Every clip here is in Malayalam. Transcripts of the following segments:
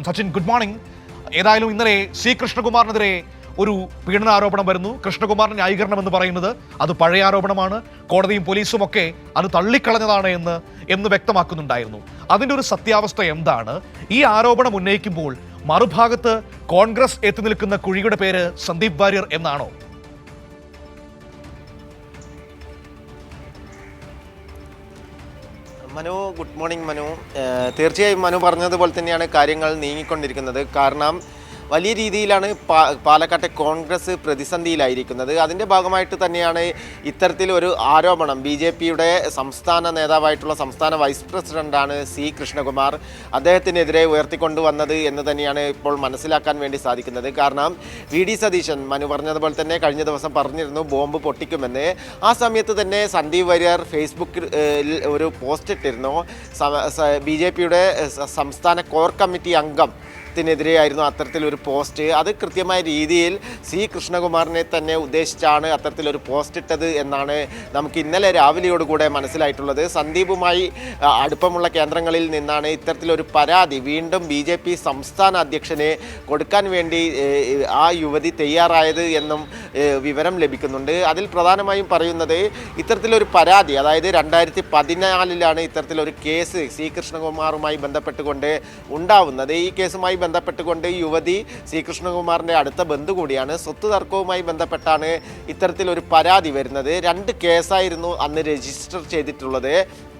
സച്ചിൻ ഗുഡ് മോർണിംഗ് ഏതായാലും ഇന്നലെ സി കൃഷ്ണകുമാറിനെതിരെ ഒരു പീഡനാരോപണം വരുന്നു. കൃഷ്ണകുമാറിന് ന്യായീകരണം എന്ന് പറയുന്നത് അത് പഴയ ആരോപണമാണ്. കോടതിയും പോലീസും ഒക്കെ അത് തള്ളിക്കളഞ്ഞതാണ് എന്ന് എന്ന് വ്യക്തമാക്കുന്നുണ്ടായിരുന്നു. അതിന്റെ ഒരു സത്യാവസ്ഥ എന്താണ്? ഈ ആരോപണം ഉന്നയിക്കുമ്പോൾ മറുഭാഗത്ത് കോൺഗ്രസ് എത്തി നിൽക്കുന്ന കുഴിയുടെ പേര് സന്ദീപ് വാര്യർ എന്നാണോ? Manu good morning Manu. തീർച്ചയായും മനു പറഞ്ഞതുപോലെ തന്നെയാണ് കാര്യങ്ങൾ നീങ്ങിക്കൊണ്ടിരിക്കുന്നത്. കാരണം വലിയ രീതിയിലാണ് പാലക്കാട്ടെ കോൺഗ്രസ് പ്രതിസന്ധിയിലായിരിക്കുന്നത്. അതിന്റെ ഭാഗമായിട്ട് തന്നെയാണ് ഇത്തരത്തിൽ ഒരു ആരോപണം. ബി ജെ പിയുടെ സംസ്ഥാന നേതാവായിട്ടുള്ള സംസ്ഥാന വൈസ് പ്രസിഡന്റാണ് സി കൃഷ്ണകുമാർ അദ്ദേഹത്തിനെതിരെ ഉയർത്തിക്കൊണ്ടുവന്നത് എന്ന് തന്നെയാണ് ഇപ്പോൾ മനസ്സിലാക്കാൻ വേണ്ടി സാധിക്കുന്നത്. കാരണം വി ഡി സതീശൻ മനു പറഞ്ഞതുപോലെ തന്നെ കഴിഞ്ഞ ദിവസം പറഞ്ഞിരുന്നു ബോംബ് പൊട്ടിക്കുമെന്ന്. ആ സമയത്ത് തന്നെ സന്ദീപ് വാര്യർ ഫേസ്ബുക്കിൽ ഒരു പോസ്റ്റ് ഇട്ടിരുന്നു. ബി ജെ പിയുടെ സംസ്ഥാന കോർ കമ്മിറ്റി അംഗം ത്തിനെതിരെയായിരുന്നു അത്തരത്തിലൊരു പോസ്റ്റ്. അത് കൃത്യമായ രീതിയിൽ സി കൃഷ്ണകുമാറിനെ തന്നെ ഉദ്ദേശിച്ചാണ് അത്തരത്തിലൊരു പോസ്റ്റ് ഇട്ടത് എന്നാണ് നമുക്ക് ഇന്നലെ രാവിലെയോടുകൂടെ മനസ്സിലായിട്ടുള്ളത്. സന്ദീപുമായി അടുപ്പമുള്ള കേന്ദ്രങ്ങളിൽ നിന്നാണ് ഇത്തരത്തിലൊരു പരാതി വീണ്ടും ബി ജെ പി സംസ്ഥാന അധ്യക്ഷനെ കൊടുക്കാൻ വേണ്ടി ആ യുവതി തയ്യാറായത് എന്നും വിവരം ലഭിക്കുന്നുണ്ട്. അതിൽ പ്രധാനമായും പറയുന്നത് ഇത്തരത്തിലൊരു പരാതി അതായത് രണ്ടായിരത്തി പതിനാലിലാണ് ഇത്തരത്തിലൊരു കേസ് സി ബന്ധപ്പെട്ടുകൊണ്ട് ഉണ്ടാവുന്നത്. ഈ കേസുമായി ബന്ധപ്പെട്ടുകൊണ്ട് യുവതി സി അടുത്ത ബന്ധു കൂടിയാണ്. സ്വത്ത് തർക്കവുമായി ബന്ധപ്പെട്ടാണ് ഇത്തരത്തിലൊരു പരാതി വരുന്നത്. രണ്ട് കേസായിരുന്നു അന്ന് രജിസ്റ്റർ ചെയ്തിട്ടുള്ളത്.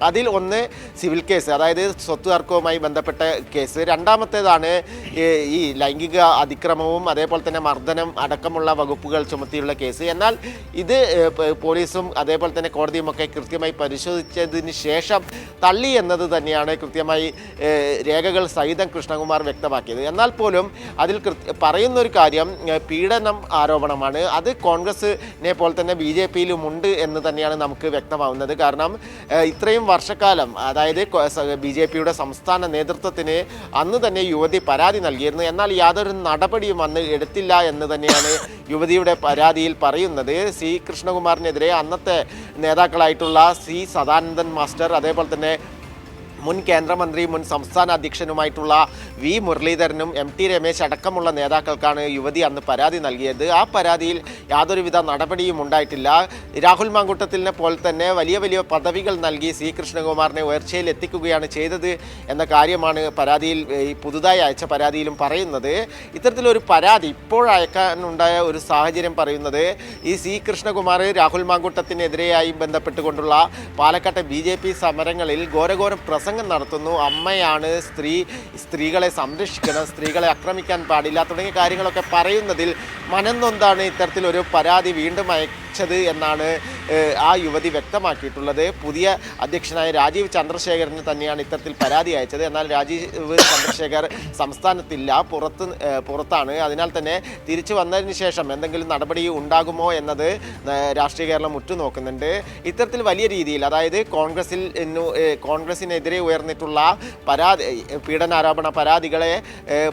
അതിൽ ഒന്ന് സിവിൽ കേസ് അതായത് സ്വത്ത് തർക്കവുമായി ബന്ധപ്പെട്ട കേസ്. രണ്ടാമത്തേതാണ് ഈ ലൈംഗിക അതിക്രമവും അതേപോലെ തന്നെ മർദ്ദനം അടക്കമുള്ള വകുപ്പുകൾ ചുമത്തിയുള്ള കേസ്. എന്നാൽ ഇത് പോലീസും അതേപോലെ തന്നെ കോടതിയും ഒക്കെ കൃത്യമായി പരിശോധിച്ചതിന് ശേഷം തള്ളി എന്നത് തന്നെയാണ് കൃത്യമായി രേഖകൾ സഹിതം കൃഷ്ണകുമാർ വ്യക്തമാക്കിയത്. എന്നാൽ പോലും അതിൽ പറയുന്ന ഒരു കാര്യം പീഡനം ആരോപണമാണ്. അത് കോൺഗ്രസിനെ പോലെ തന്നെ ബി ജെ പിയിലും ഉണ്ട് എന്ന് തന്നെയാണ് നമുക്ക് വ്യക്തമാവുന്നത്. കാരണം ഇത്രയും വർഷക്കാലം അതായത് ബി ജെ പിയുടെ സംസ്ഥാന നേതൃത്വത്തിന് അന്ന് തന്നെ യുവതി പരാതി നൽകിയിരുന്നു. എന്നാൽ യാതൊരു നടപടിയും അന്ന് എടുത്തില്ല എന്ന് തന്നെയാണ് യുവതിയുടെ പരാതിയിൽ പറയുന്നത് സി കൃഷ്ണകുമാറിനെതിരെ അന്നത്തെ നേതാക്കളായിട്ടുള്ള സി സദാനന്ദൻ മാസ്റ്റർ അതേപോലെ തന്നെ മുൻ കേന്ദ്രമന്ത്രി മുൻ സംസ്ഥാന അധ്യക്ഷനുമായിട്ടുള്ള വി മുരളീധരനും എം ടി രമേശ് അടക്കമുള്ള നേതാക്കൾക്കാണ് യുവതി അന്ന് പരാതി നൽകിയത്. ആ പരാതിയിൽ യാതൊരുവിധ നടപടിയും ഉണ്ടായിട്ടില്ല. രാഹുൽ മാങ്കുട്ടത്തിലിനെ പോലെ തന്നെ വലിയ വലിയ പദവികൾ നൽകി സി കൃഷ്ണകുമാറിനെ ഉയർച്ചയിൽ എത്തിക്കുകയാണ് ചെയ്തത് എന്ന കാര്യമാണ് പരാതിയിൽ പുതുതായി അയച്ച പരാതിയിലും പറയുന്നത്. ഇത്തരത്തിലൊരു പരാതി ഇപ്പോഴയക്കാനുണ്ടായ ഒരു സാഹചര്യം പറയുന്നത് ഈ സി കൃഷ്ണകുമാർ രാഹുൽ മാങ്കുട്ടത്തിനെതിരെയായി ബന്ധപ്പെട്ടുകൊണ്ടുള്ള പാലക്കാട്ടെ ബി സമരങ്ങളിൽ ഘോരഘോരം പ്രസംഗം നടത്തുന്നു. അമ്മയാണ് സ്ത്രീ സ്ത്രീകളെ സംരക്ഷിക്കണം സ്ത്രീകളെ ആക്രമിക്കാൻ പാടില്ല തുടങ്ങിയ കാര്യങ്ങളൊക്കെ പറയുന്നതിൽ മനംനൊന്താണ് ഇത്തരത്തിലൊരു പരാതി വീണ്ടും അയച്ചത് എന്നാണ് ആ യുവതി വ്യക്തമാക്കിയിട്ടുള്ളത്. പുതിയ അധ്യക്ഷനായ രാജീവ് ചന്ദ്രശേഖരന് തന്നെയാണ് ഇത്തരത്തിൽ പരാതി അയച്ചത്. എന്നാൽ രാജീവ് ചന്ദ്രശേഖർ സംസ്ഥാനത്തില്ല പുറത്ത് പുറത്താണ്. അതിനാൽ തന്നെ തിരിച്ചു വന്നതിന് ശേഷം എന്തെങ്കിലും നടപടി ഉണ്ടാകുമോ എന്നത് രാഷ്ട്രീയ കേരളം ഉറ്റുനോക്കുന്നുണ്ട്. ഇത്തരത്തിൽ വലിയ രീതിയിൽ അതായത് കോൺഗ്രസിൽ കോൺഗ്രസിനെതിരെ ഉയർന്നിട്ടുള്ള പരാതി പീഡനാരോപണ പരാതികളെ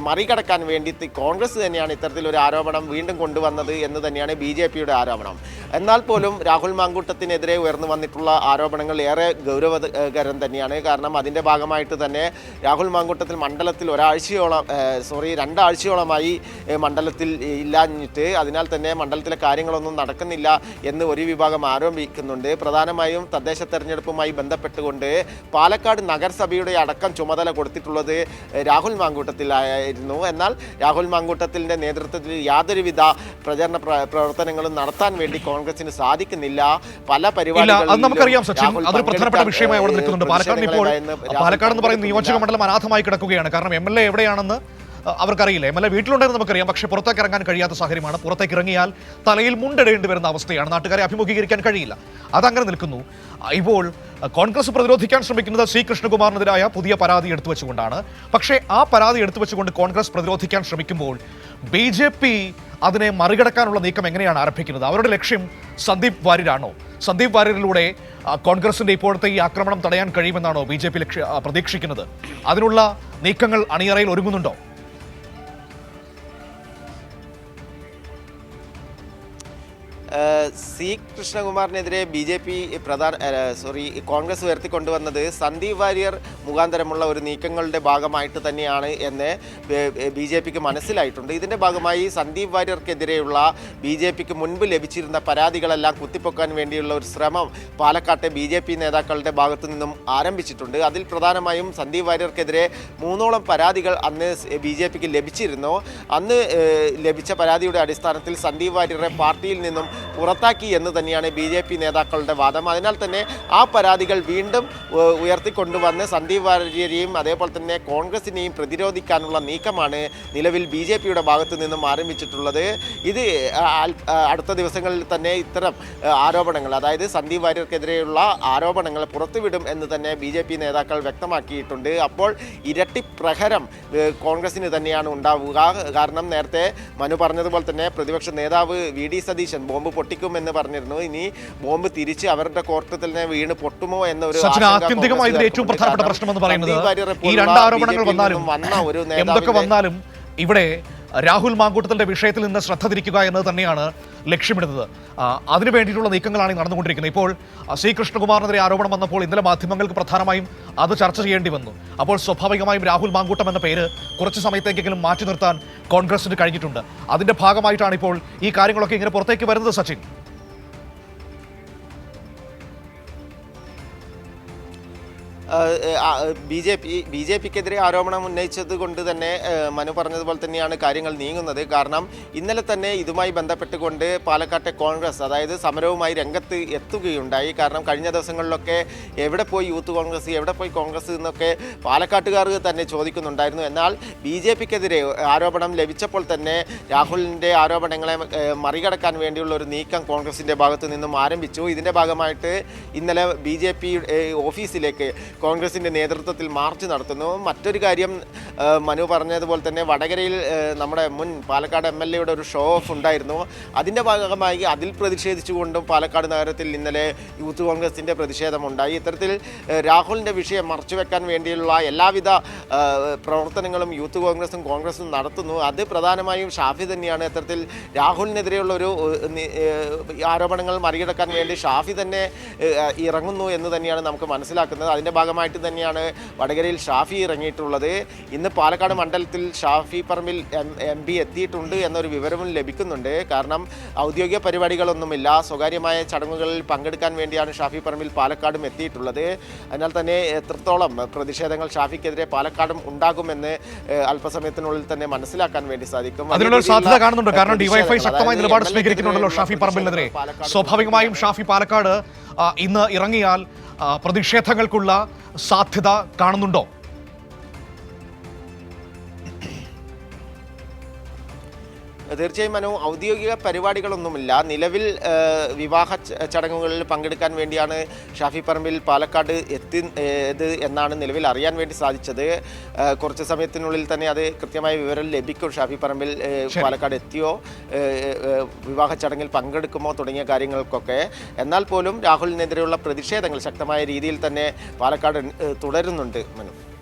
മറികടക്കാൻ വേണ്ടി കോൺഗ്രസ് തന്നെയാണ് ഇത്തരത്തിലൊരു ആരോപണം വീണ്ടും കൊണ്ടുവന്നത് എന്ന് തന്നെയാണ് ബി ആരോപണം. എന്നാൽ പോലും രാഹുൽ മാങ്കൂട്ടത്തിനെതിരെ ഉയർന്നു വന്നിട്ടുള്ള ആരോപണങ്ങൾ ഏറെ ഗൗരവകരം തന്നെയാണ്. കാരണം അതിന്റെ ഭാഗമായിട്ട് തന്നെ രാഹുൽ മാങ്കൂട്ടത്തിൽ മണ്ഡലത്തിൽ ഒരാഴ്ചയോളം സോറി രണ്ടാഴ്ചയോളമായി മണ്ഡലത്തിൽ ഇല്ലാഞ്ഞിട്ട് അതിനാൽ തന്നെ മണ്ഡലത്തിലെ കാര്യങ്ങളൊന്നും നടക്കുന്നില്ല എന്ന് ഒരു വിഭാഗം ആരോപിക്കുന്നുണ്ട്. പ്രധാനമായും തദ്ദേശ തെരഞ്ഞെടുപ്പുമായി ബന്ധപ്പെട്ടുകൊണ്ട് പാലക്കാട് നഗരസഭയുടെ അടക്കം ചുമതല കൊടുത്തിട്ടുള്ളത് രാഹുൽ മാങ്കൂട്ടത്തിലായിരുന്നു. എന്നാൽ രാഹുൽ മാങ്കൂട്ടത്തിന്റെ നേതൃത്വത്തിൽ യാതൊരുവിധ പ്രചരണ പ്രവർത്തനങ്ങളും നടത്താൻ വേണ്ടി കോൺഗ്രസിന് സാധിക്കുന്നില്ല. പല പരിപാടികളിലും അത് നമുക്കറിയാം സച്ചിൻ. രാഹുൽ അതൊരു പ്രധാനപ്പെട്ട വിഷയമായി അവിടെ നിൽക്കുന്നുണ്ട് പാലക്കാട് ഇപ്പോൾ പാലക്കാട് എന്ന് പറയുന്ന നിയോജക മണ്ഡലം അനാഥമായി കിടക്കുകയാണ്. കാരണം എം എൽ എ എവിടെയാണെന്ന് അവർക്കറിയില്ല എം എൽ എ വീട്ടിലുണ്ടെന്ന് നമുക്കറിയാം. പക്ഷേ പുറത്തേക്ക് ഇറങ്ങാൻ കഴിയാത്ത സാഹചര്യമാണ്. പുറത്തേക്ക് ഇറങ്ങിയാൽ തലയിൽ മുണ്ടിടേണ്ടി വരുന്ന അവസ്ഥയാണ്. നാട്ടുകാരെ അഭിമുഖീകരിക്കാൻ കഴിയില്ല. അതങ്ങനെ നിൽക്കുന്നു. ഇപ്പോൾ കോൺഗ്രസ് പ്രതിരോധിക്കാൻ ശ്രമിക്കുന്നത് സി കൃഷ്ണകുമാറിനെതിരായ പുതിയ പരാതി എടുത്തു വെച്ചുകൊണ്ടാണ്. പക്ഷേ ആ പരാതി എടുത്തു വെച്ചുകൊണ്ട് കോൺഗ്രസ് പ്രതിരോധിക്കാൻ ശ്രമിക്കുമ്പോൾ ബി ജെ പി അതിനെ മറികടക്കാനുള്ള നീക്കം എങ്ങനെയാണ് ആരംഭിക്കുന്നത്? അവരുടെ ലക്ഷ്യം സന്ദീപ് വാര്യരാണോ? സന്ദീപ് വാര്യരിലൂടെ കോൺഗ്രസിന്റെ ഇപ്പോഴത്തെ ഈ ആക്രമണം തടയാൻ കഴിയുമെന്നാണോ ബി ജെ പി ലക്ഷ്യ പ്രതീക്ഷിക്കുന്നത്? അതിനുള്ള നീക്കങ്ങൾ അണിയറയിൽ ഒരുങ്ങുന്നുണ്ടോ? സി കൃഷ്ണകുമാറിനെതിരെ ബി ജെ പി പ്രധാന സോറി കോൺഗ്രസ് ഉയർത്തിക്കൊണ്ടുവന്നത് സന്ദീപ് വാര്യർ മുഖാന്തരമുള്ള ഒരു നീക്കങ്ങളുടെ ഭാഗമായിട്ട് തന്നെയാണ് എന്ന് ബി ജെ പിക്ക് മനസ്സിലായിട്ടുണ്ട്. ഇതിന്റെ ഭാഗമായി സന്ദീപ് വാര്യർക്കെതിരെയുള്ള ബി ജെ പിക്ക് മുൻപ് ലഭിച്ചിരുന്ന പരാതികളെല്ലാം കുത്തിപ്പൊക്കാൻ വേണ്ടിയുള്ള ഒരു ശ്രമം പാലക്കാട്ടെ ബി ജെ പി നേതാക്കളുടെ ഭാഗത്തു നിന്നും ആരംഭിച്ചിട്ടുണ്ട്. അതിൽ പ്രധാനമായും സന്ദീപ് വാര്യർക്കെതിരെ മൂന്നോളം പരാതികൾ അന്ന് ബി ജെ പിക്ക് ലഭിച്ചിരുന്നു. അന്ന് ലഭിച്ച പരാതിയുടെ അടിസ്ഥാനത്തിൽ സന്ദീപ് വാര്യരെ പാർട്ടിയിൽ നിന്നും പുറത്താക്കി എന്ന് തന്നെയാണ് ബി നേതാക്കളുടെ വാദം. അതിനാൽ തന്നെ ആ പരാതികൾ വീണ്ടും ഉയർത്തിക്കൊണ്ടുവന്ന് സന്ദീപ് വാര്യരെയും അതേപോലെ തന്നെ കോൺഗ്രസിനെയും പ്രതിരോധിക്കാനുള്ള നീക്കമാണ് നിലവിൽ ബി ജെ പിയുടെ ഭാഗത്തു നിന്നും ആരംഭിച്ചിട്ടുള്ളത്. ഇത് അടുത്ത ദിവസങ്ങളിൽ തന്നെ ഇത്തരം ആരോപണങ്ങൾ അതായത് സന്ദീപ് വാര്യർക്കെതിരെയുള്ള ആരോപണങ്ങൾ പുറത്തുവിടും എന്ന് തന്നെ ബി ജെ പി നേതാക്കൾ വ്യക്തമാക്കിയിട്ടുണ്ട്. അപ്പോൾ ഇരട്ടി പ്രഹരം കോൺഗ്രസിന് തന്നെയാണ് ഉണ്ടാവുക. കാരണം നേരത്തെ മനു പറഞ്ഞതുപോലെ തന്നെ പ്രതിപക്ഷ നേതാവ് വി ഡി സതീശൻ ബോംബ് പൊട്ടിക്കുമെന്ന് പറഞ്ഞിരുന്നു ഇനി ബോംബ് തിരിച്ച് അവരുടെ കോർത്തത്തിൽ തന്നെ വീണ് പൊട്ടുമോ എന്നൊരു ആത്യന്തികമായി ഏറ്റവും. പ്രധാനപ്പെട്ട പ്രശ്നം എന്ന് പറയുന്നത് ഈ രണ്ട് ആരോപണങ്ങൾ വന്നാലും വന്ന ഒരു എന്തൊക്കെ വന്നാലും ഇവിടെ രാഹുൽ മാങ്കൂട്ടത്തിന്റെ വിഷയത്തിൽ നിന്ന് ശ്രദ്ധ തിരിക്കുക എന്നത് തന്നെയാണ് ലക്ഷ്യമിടുന്നത്. അതിനു വേണ്ടിയിട്ടുള്ള നീക്കങ്ങളാണ് നടന്നുകൊണ്ടിരിക്കുന്നത്. ഇപ്പോൾ ശ്രീകൃഷ്ണകുമാറിനെതിരെ ആരോപണം വന്നപ്പോൾ ഇന്നലെ മാധ്യമങ്ങൾക്ക് പ്രധാനമായും അത് ചർച്ച ചെയ്യേണ്ടി വന്നു. അപ്പോൾ സ്വാഭാവികമായും രാഹുൽ മാങ്കൂട്ടം എന്ന പേര് കുറച്ച് സമയത്തേക്കെങ്കിലും മാറ്റി നിർത്താൻ കോൺഗ്രസിന് കഴിഞ്ഞിട്ടുണ്ട്. അതിന്റെ ഭാഗമായിട്ടാണ് ഇപ്പോൾ ഈ കാര്യങ്ങളൊക്കെ ഇങ്ങനെ പുറത്തേക്ക് വരുന്നത് Sachin. B J P B J പിക്കെതിരെ ആരോപണം ഉന്നയിച്ചത് കൊണ്ട് തന്നെ മനു പറഞ്ഞതുപോലെ തന്നെയാണ് കാര്യങ്ങൾ നീങ്ങുന്നത്. കാരണം ഇന്നലെ തന്നെ ഇതുമായി ബന്ധപ്പെട്ടുകൊണ്ട് പാലക്കാട്ടെ കോൺഗ്രസ് അതായത് സമരവുമായി രംഗത്ത് എത്തുകയുണ്ടായി. കാരണം കഴിഞ്ഞ ദിവസങ്ങളിലൊക്കെ എവിടെ പോയി യൂത്ത് കോൺഗ്രസ് എവിടെ പോയി കോൺഗ്രസ് എന്നൊക്കെ പാലക്കാട്ടുകാർ തന്നെ ചോദിക്കുന്നുണ്ടായിരുന്നു. എന്നാൽ ബി ജെ പിക്കെതിരെ ആരോപണം ലഭിച്ചപ്പോൾ തന്നെ രാഹുലിന്റെ ആരോപണങ്ങളെ മറികടക്കാൻ വേണ്ടിയുള്ള ഒരു നീക്കം കോൺഗ്രസിന്റെ ഭാഗത്തു നിന്നും ആരംഭിച്ചു. ഇതിന്റെ ഭാഗമായിട്ട് ഇന്നലെ ബി ജെ പി ഓഫീസിലേക്ക് കോൺഗ്രസിന്റെ നേതൃത്വത്തിൽ മാർച്ച് നടത്തുന്നു. മറ്റൊരു കാര്യം മനു പറഞ്ഞതുപോലെ തന്നെ വടകരയിൽ നമ്മുടെ മുൻ പാലക്കാട് എം എൽ എയുടെ ഒരു ഷോ ഓഫ് ഉണ്ടായിരുന്നു. അതിന്റെ ഭാഗമായി അതിൽ പ്രതിഷേധിച്ചുകൊണ്ടും പാലക്കാട് നഗരത്തിൽ ഇന്നലെ യൂത്ത് കോൺഗ്രസിന്റെ പ്രതിഷേധമുണ്ടായി ഇത്തരത്തിൽ രാഹുലിന്റെ വിഷയം മറച്ചുവെക്കാൻ വേണ്ടിയുള്ള എല്ലാവിധ പ്രവർത്തനങ്ങളും യൂത്ത് കോൺഗ്രസും കോൺഗ്രസും നടത്തുന്നു. അത് പ്രധാനമായും ഷാഫി തന്നെയാണ്. ഇത്തരത്തിൽ രാഹുലിനെതിരെയുള്ള ഒരു ആരോപണങ്ങൾ മറികടക്കാൻ വേണ്ടി ഷാഫി തന്നെ ഇറങ്ങുന്നു എന്ന് തന്നെയാണ് നമുക്ക് മനസ്സിലാക്കുന്നത്. അതിന്റെ ഭാഗമായിട്ട് തന്നെയാണ് വടകരയിൽ ഷാഫി ഇറങ്ങിയിട്ടുള്ളത്. ഇന്ന് പാലക്കാട് മണ്ഡലത്തിൽ ഷാഫി പറമ്പിൽ എം പി എത്തിയിട്ടുണ്ട് എന്നൊരു വിവരവും ലഭിക്കുന്നുണ്ട്. കാരണം ഔദ്യോഗിക പരിപാടികളൊന്നുമില്ല. സ്വകാര്യമായ ചടങ്ങുകളിൽ പങ്കെടുക്കാൻ വേണ്ടിയാണ് ഷാഫി പറമ്പിൽ പാലക്കാടും എത്തിയിട്ടുള്ളത്. അതിനാൽ തന്നെ എത്രത്തോളം പ്രതിഷേധങ്ങൾ ഷാഫിക്കെതിരെ പാലക്കാടും ഉണ്ടാകുമെന്ന് അല്പസമയത്തിനുള്ളിൽ തന്നെ മനസ്സിലാക്കാൻ വേണ്ടി സാധിക്കും. അതിനുള്ള സാധ്യത കാണുന്നുണ്ട്. കാരണം ഡിവൈഫൈ ശക്തമായ നിലപാട് സ്വീകരിക്കുന്നുണ്ടല്ലോ ഷാഫി പറമ്പിലിനെതിരെ സ്വാഭാവികമായും ഷാഫി പാലക്കാട് ഇന്ന് ഇറങ്ങിയാൽ പ്രതിഷേധങ്ങൾക്കുള്ള സാധ്യത കാണുന്നുണ്ടോ? തീർച്ചയായും മനു ഔദ്യോഗിക പരിപാടികളൊന്നുമില്ല. നിലവിൽ വിവാഹ ചടങ്ങുകളിൽ പങ്കെടുക്കാൻ വേണ്ടിയാണ് ഷാഫി പറമ്പിൽ പാലക്കാട് എത്തി ഇത് എന്നാണ് നിലവിൽ അറിയാൻ വേണ്ടി സാധിച്ചത്. കുറച്ച് സമയത്തിനുള്ളിൽ തന്നെ അത് കൃത്യമായ വിവരം ലഭിക്കും. ഷാഫി പറമ്പിൽ പാലക്കാട് എത്തിയോ വിവാഹ ചടങ്ങിൽ പങ്കെടുക്കുമോ തുടങ്ങിയ കാര്യങ്ങൾക്കൊക്കെ. എന്നാൽ പോലും രാഹുലിനെതിരെയുള്ള പ്രതിഷേധങ്ങൾ ശക്തമായ രീതിയിൽ തന്നെ പാലക്കാട് തുടരുന്നുണ്ട് മനു.